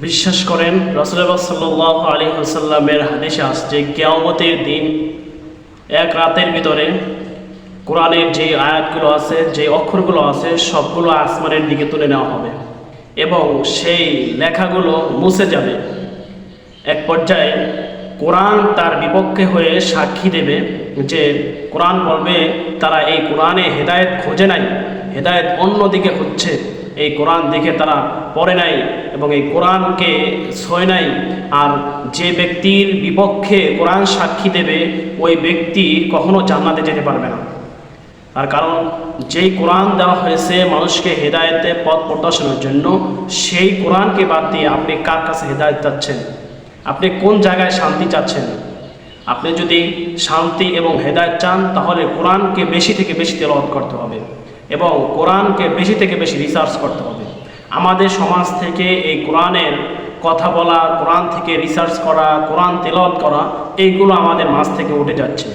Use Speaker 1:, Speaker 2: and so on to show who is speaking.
Speaker 1: বিশ্বাস করেন রসুল্লাহ সাল্লাহ আলী হাসাল্লামের হাদিসে আসছে কেয়ামতের দিন, এক রাতের ভিতরে কোরআনের যে আয়াতগুলো আছে, যে অক্ষরগুলো আছে, সবগুলো আসমানের দিকে তুলে নেওয়া হবে এবং সেই লেখাগুলো মুছে যাবে। এক পর্যায়ে কোরআন তার বিপক্ষে হয়ে সাক্ষী দেবে যে কোরআন বলবে, তারা এই কোরআনে হেদায়েত খোঁজে নাই, হেদায়েত অন্যদিকে খুঁজছে। এই কোরআন দেখে তারা পড়ে নাই এবং এই কোরআনকে ছয় নাই। আর যে ব্যক্তির বিপক্ষে কোরআন সাক্ষী দেবে, ওই ব্যক্তি কখনো জান্নাতে যেতে পারবে না। তার কারণ, যেই কোরআন দেওয়া হয়েছে মানুষকে হেদায়েতে পথ প্রদর্শনের জন্য, সেই কোরআনকে বাদ দিয়ে আপনি কার কাছে হেদায়েত চাচ্ছেন? আপনি কোন জায়গায় শান্তি চাচ্ছেন? আপনি যদি শান্তি এবং হেদায়ত চান, তাহলে কোরআনকে বেশি থেকে বেশি তেলাওয়াত করতে হবে। এবং কোরআনকে বেশি থেকে বেশি রিসার্চ করতে হবে। আমাদের সমাজ থেকে এই কোরআনের কথা বলা, কোরআন থেকে রিসার্চ করা, কোরআন তেলত করা, এইগুলো আমাদের মাছ থেকে উঠে যাচ্ছে।